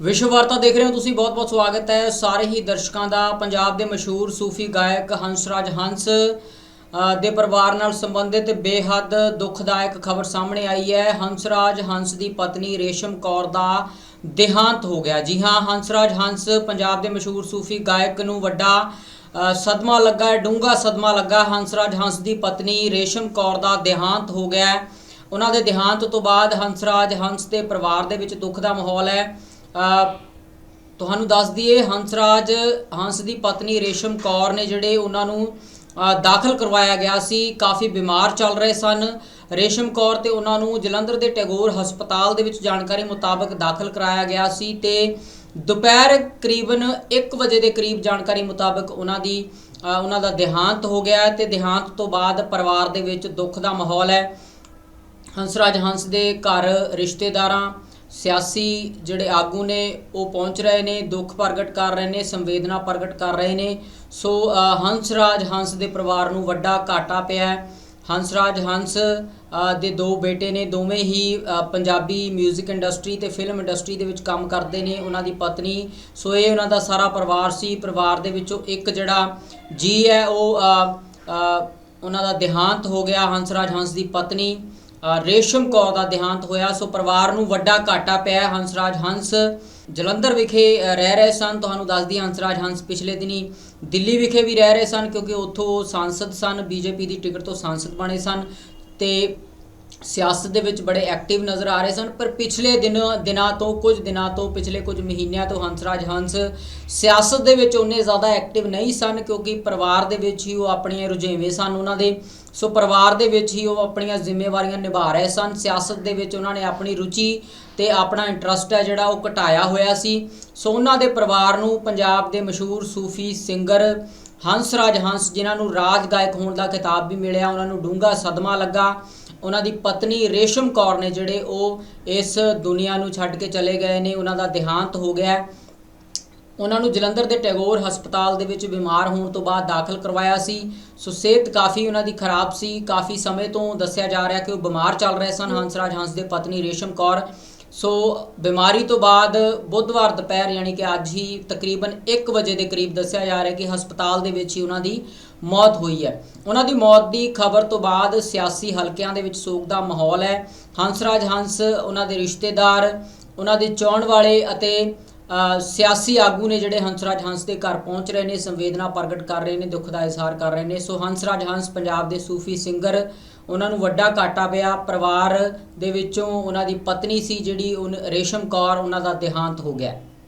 ਵਿਸ਼ਵ ਵਾਰਤਾ ਦੇਖ ਰਹੇ ਹੋ ਤੁਸੀਂ ਬਹੁਤ-ਬਹੁਤ ਸਵਾਗਤ ਹੈ। ਸਾਰੇ ਹੀ ਦਰਸ਼ਕਾਂ ਦਾ, ਪੰਜਾਬ ਦੇ ਮਸ਼ਹੂਰ ਸੂਫੀ ਗਾਇਕ ਹੰਸਰਾਜ ਹੰਸ ਦੇ ਪਰਿਵਾਰ ਨਾਲ ਸੰਬੰਧਿਤ ਬੇਹੱਦ ਦੁਖਦਾਇਕ ਖਬਰ ਸਾਹਮਣੇ ਆਈ ਹੈ। ਹੰਸਰਾਜ ਹੰਸ ਦੀ ਪਤਨੀ ਰੇਸ਼ਮ ਕੌਰ ਦਾ ਦੇਹਾਂਤ ਹੋ ਗਿਆ। ਜੀ ਹਾਂ, ਹੰਸਰਾਜ ਹੰਸ ਪੰਜਾਬ ਦੇ ਮਸ਼ਹੂਰ ਸੂਫੀ ਗਾਇਕ ਨੂੰ ਵੱਡਾ ਸਦਮਾ ਲੱਗਾ ਹੈ, ਡੂੰਘਾ ਸਦਮਾ ਲੱਗਾ। ਹੰਸਰਾਜ ਹੰਸ ਦੀ ਪਤਨੀ ਰੇਸ਼ਮ ਕੌਰ ਦਾ ਦੇਹਾਂਤ ਹੋ ਗਿਆ ਉਹਨਾਂ ਦੇ ਦੇਹਾਂਤ ਤੋਂ ਬਾਅਦ ਹੰਸਰਾਜ ਹੰਸ ਦੇ ਪਰਿਵਾਰ ਦੇ ਵਿੱਚ ਦੁੱਖ ਦਾ ਮਾਹੌਲ ਹੈ। ਤੁਹਾਨੂੰ ਦੱਸ ਦਈਏ, ਹੰਸਰਾਜ, ਹੰਸ ਦੀ ਪਤਨੀ ਰੇਸ਼ਮ ਕੌਰ ਨੇ ਜਿਹੜੇ ਉਹਨਾਂ ਨੂੰ ਦਾਖਲ ਕਰਵਾਇਆ ਗਿਆ ਸੀ, ਕਾਫੀ ਬਿਮਾਰ ਚੱਲ ਰਹੇ ਸਨ। ਰੇਸ਼ਮ ਕੌਰ ਤੇ ਉਹਨਾਂ ਨੂੰ ਜਲੰਧਰ ਦੇ ਟੈਗੋਰ ਹਸਪਤਾਲ ਦੇ ਵਿੱਚ ਜਾਣਕਾਰੀ ਮੁਤਾਬਕ ਦਾਖਲ ਕਰਾਇਆ ਗਿਆ ਸੀ ਤੇ ਦੁਪਹਿਰ ਕਰੀਬਨ 1 ਵਜੇ ਦੇ ਕਰੀਬ ਜਾਣਕਾਰੀ ਮੁਤਾਬਕ ਉਹਨਾਂ ਦੀ ਉਹਨਾਂ ਦਾ ਦੇਹਾਂਤ ਹੋ ਗਿਆ ਹੈ ਤੇ ਦੇਹਾਂਤ ਤੋਂ ਬਾਅਦ ਪਰਿਵਾਰ ਦੇ ਵਿੱਚ ਦੁੱਖ ਦਾ ਮਾਹੌਲ ਹੈ। ਹੰਸਰਾਜ ਹੰਸ ਦੇ ਘਰ ਰਿਸ਼ਤੇਦਾਰਾਂ ਸਿਆਸੀ ਜਿਹੜੇ ਆਗੂ ਨੇ ਉਹ ਪਹੁੰਚ ਰਹੇ ਨੇ ਦੁੱਖ ਪ੍ਰਗਟ ਕਰ ਰਹੇ ਨੇ ਸੰਵੇਦਨਾ ਪ੍ਰਗਟ ਕਰ ਰਹੇ ਨੇ। ਸੋ ਅ, ਹੰਸਰਾਜ ਹੰਸ ਦੇ ਪਰਿਵਾਰ ਨੂੰ ਵੱਡਾ ਘਾਟਾ ਪਿਆ ਹੈ। ਹੰਸਰਾਜ ਹੰਸ ਦੇ ਦੋ ਬੇਟੇ ਨੇ ਦੋਵੇਂ ਹੀ ਪੰਜਾਬੀ 뮤직 ਇੰਡਸਟਰੀ ਤੇ ਫਿਲਮ ਇੰਡਸਟਰੀ ਦੇ ਵਿੱਚ ਕੰਮ ਕਰਦੇ ਨੇ ਉਹਨਾਂ ਦੀ ਪਤਨੀ। ਸੋ ਇਹ ਉਹਨਾਂ ਦਾ ਸਾਰਾ ਪਰਿਵਾਰ ਸੀ। ਪਰਿਵਾਰ ਦੇ ਵਿੱਚੋਂ ਇੱਕ ਜਿਹੜਾ ਜੀ ਹੈ ਉਹ ਉਹਨਾਂ ਦਾ ਦੇਹਾਂਤ ਹੋ ਗਿਆ ਹੰਸਰਾਜ ਹੰਸ ਦੀ ਪਤਨੀ। ਰੇਸ਼ਮ ਕੌਰ ਦਾ ਦੇਹਾਂਤ ਹੋਇਆ। ਸੋ ਪਰਿਵਾਰ ਨੂੰ ਵੱਡਾ ਘਾਟਾ ਪਿਆ। ਹੈ। ਹੰਸਰਾਜ ਹੰਸ ਜਲੰਧਰ ਵਿਖੇ ਰਹਿ ਰਹੇ ਸਨ। ਤੁਹਾਨੂੰ ਦੱਸਦੀ ਹਾਂ, ਹੰਸਰਾਜ ਹੰਸ ਪਿਛਲੇ ਦਿਨੀ ਦਿੱਲੀ ਵਿਖੇ ਵੀ ਰਹਿ ਰਹੇ ਸਨ ਕਿਉਂਕਿ ਉੱਥੋਂ ਸਾਂਸਦ ਸਨ। ਬੀਜੇਪੀ ਦੀ ਟਿਕਟ ਤੋਂ ਸਾਂਸਦ ਬਣੇ ਸਨ ਤੇ ਸਿਆਸਤ ਦੇ ਵਿੱਚ ਬੜੇ ਐਕਟਿਵ ਨਜ਼ਰ ਆ ਰਹੇ ਸਨ। ਪਰ ਪਿਛਲੇ ਦਿਨ ਦਿਨਾਂ ਤੋਂ ਕੁਝ ਦਿਨਾਂ ਤੋਂ ਪਿਛਲੇ ਕੁਝ ਮਹੀਨਿਆਂ ਤੋਂ ਹੰਸਰਾਜ ਹੰਸ ਸਿਆਸਤ ਦੇ ਵਿੱਚ ਉਹਨੇ ਜ਼ਿਆਦਾ ਐਕਟਿਵ ਨਹੀਂ ਸਨ ਕਿਉਂਕਿ ਪਰਿਵਾਰ ਦੇ ਵਿੱਚ ਹੀ ਉਹ ਆਪਣੇ ਰੁਝੇਵੇਂ ਸਨ ਉਹਨਾਂ ਦੇ। ਸੋ ਪਰਿਵਾਰ ਦੇ ਵਿੱਚ ਹੀ ਉਹ ਆਪਣੀਆਂ ਜ਼ਿੰਮੇਵਾਰੀਆਂ ਨਿਭਾ ਰਹੇ ਸਨ। ਸਿਆਸਤ ਦੇ ਵਿੱਚ ਉਹਨਾਂ ਨੇ ਆਪਣੀ ਰੁਚੀ ਤੇ ਆਪਣਾ ਇੰਟਰਸਟ ਹੈ ਜਿਹੜਾ ਉਹ ਘਟਾਇਆ ਹੋਇਆ ਸੀ। ਸੋ ਉਹਨਾਂ ਦੇ ਪਰਿਵਾਰ ਨੂੰ ਪੰਜਾਬ ਦੇ ਮਸ਼ਹੂਰ ਸੂਫੀ ਸਿੰਗਰ ਹੰਸ ਰਾਜ ਹੰਸ, ਜਿਨ੍ਹਾਂ ਨੂੰ ਰਾਜ ਗਾਇਕ ਹੋਣ ਦਾ ਖਿਤਾਬ ਵੀ ਮਿਲਿਆ, ਉਹਨਾਂ ਨੂੰ ਡੂੰਘਾ ਸਦਮਾ ਲੱਗਾ। ਉਹਨਾਂ ਦੀ ਪਤਨੀ ਰੇਸ਼ਮ ਕੌਰ ਨੇ ਜਿਹੜੇ ਉਹ ਇਸ ਦੁਨੀਆ ਨੂੰ ਛੱਡ ਕੇ ਚਲੇ ਗਏ ਨੇ, ਉਹਨਾਂ ਦਾ ਦੇਹਾਂਤ ਹੋ ਗਿਆ। ਉਹਨਾਂ ਨੂੰ ਜਲੰਧਰ ਦੇ ਟੈਗੋਰ ਹਸਪਤਾਲ ਦੇ ਵਿੱਚ ਬਿਮਾਰ ਹੋਣ ਤੋਂ ਬਾਅਦ ਦਾਖਲ ਕਰਵਾਇਆ ਸੀ। ਸੋ ਸਿਹਤ ਕਾਫੀ ਉਹਨਾਂ ਦੀ ਖਰਾਬ ਸੀ। ਕਾਫੀ ਸਮੇਂ ਤੋਂ ਦੱਸਿਆ ਜਾ ਰਿਹਾ ਕਿ ਉਹ ਬਿਮਾਰ ਚੱਲ ਰਹੇ ਸਨ। ਹੰਸਰਾਜ ਹੰਸ ਦੇ ਪਤਨੀ ਰੇਸ਼ਮ ਕੌਰ। ਸੋ ਬਿਮਾਰੀ ਤੋਂ ਬਾਅਦ ਬੁੱਧਵਾਰ ਦੁਪਹਿਰ ਯਾਨੀ ਕਿ ਅੱਜ ਹੀ ਤਕਰੀਬਨ 1 ਵਜੇ ਦੇ ਕਰੀਬ ਦੱਸਿਆ ਜਾ ਰਿਹਾ ਕਿ ਹਸਪਤਾਲ ਦੇ ਵਿੱਚ ਹੀ ਉਹਨਾਂ ਦੀ ਮੌਤ ਹੋਈ ਹੈ। ਉਹਨਾਂ ਦੀ ਮੌਤ ਦੀ ਖਬਰ ਤੋਂ ਬਾਅਦ ਸਿਆਸੀ ਹਲਕਿਆਂ ਦੇ ਵਿੱਚ ਸੋਗ ਦਾ ਮਾਹੌਲ ਹੈ। ਹੰਸਰਾਜ ਹੰਸ, ਉਹਨਾਂ ਦੇ ਰਿਸ਼ਤੇਦਾਰ, ਉਹਨਾਂ ਦੇ ਚਾਹਣ ਵਾਲੇ ਅਤੇ ਸਿਆਸੀ ਆਗੂ ਨੇ ਜਿਹੜੇ ਹੰਸਰਾਜ ਹੰਸ ਦੇ ਘਰ ਪਹੁੰਚ ਰਹੇ ਨੇ, ਸੰਵੇਦਨਾ ਪ੍ਰਗਟ ਕਰ ਰਹੇ ਨੇ, ਦੁੱਖ ਦਾ ਇਜ਼ਹਾਰ ਕਰ ਰਹੇ ਨੇ। ਸੋ ਹੰਸਰਾਜ ਹੰਸ ਪੰਜਾਬ ਦੇ ਸੂਫੀ ਸਿੰਗਰ, ਉਹਨਾਂ ਨੂੰ ਵੱਡਾ ਘਾਟਾ ਪਿਆ। ਪਰਿਵਾਰ ਦੇ ਵਿੱਚੋਂ ਉਹਨਾਂ ਦੀ ਪਤਨੀ ਸੀ ਜਿਹੜੀ ਉਹ ਰੇਸ਼ਮ ਕੌਰ, ਉਹਨਾਂ ਦਾ ਦੇਹਾਂਤ ਹੋ ਗਿਆ।